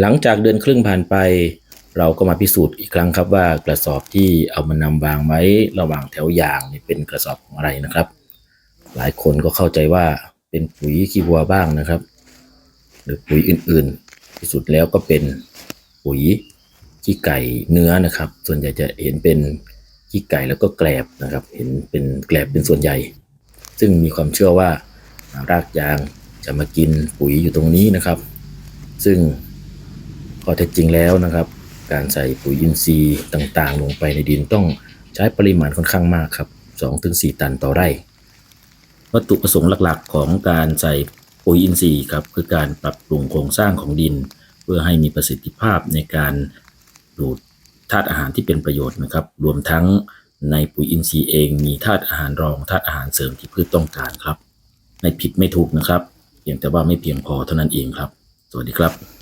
หลังจากเดือนครึ่งผ่านไป เราก็มาพิสูจน์อีกครั้งครับว่ากระสอบที่เอามานำวางไว้ระหว่างแถวยางนี่เป็นกระสอบของอะไรนะครับ หลายคนก็เข้าใจว่าเป็นปุ๋ยขี้วัวบ้างนะครับ หรือปุ๋ยอื่นๆที่สุดแล้วก็เป็นปุ๋ยขี้ไก่เนื้อนะครับ ส่วนใหญ่จะเห็นเป็นขี้ไก่แล้วก็แกลบนะครับ เห็นเป็นแกลบเป็นส่วนใหญ่ ซึ่งมีความเชื่อว่ารากยางจะมากินปุ๋ยอยู่ตรงนี้นะครับ ซึ่ง ข้อเท็จจริงแล้วนะครับ การใส่ปุ๋ยอินทรีย์ต่างๆ ลงไปในดินต้องใช้ปริมาณค่อนข้างมากครับ 2-4 ตันต่อไร่ วัตถุประสงค์หลักๆ ของการใส่ปุ๋ยอินทรีย์ครับคือการปรับปรุงโครงสร้างของดิน เพื่อให้มีประสิทธิภาพในการดูดธาตุอาหารที่เป็นประโยชน์นะครับ รวมทั้งในปุ๋ยอินทรีย์เองมีธาตุอาหารรองธาตุอาหารเสริมที่พืชต้องการครับ ไม่ผิดไม่ถูกนะครับเพียงแต่ว่าไม่เพียงพอเท่านั้นเองครับ สวัสดีครับ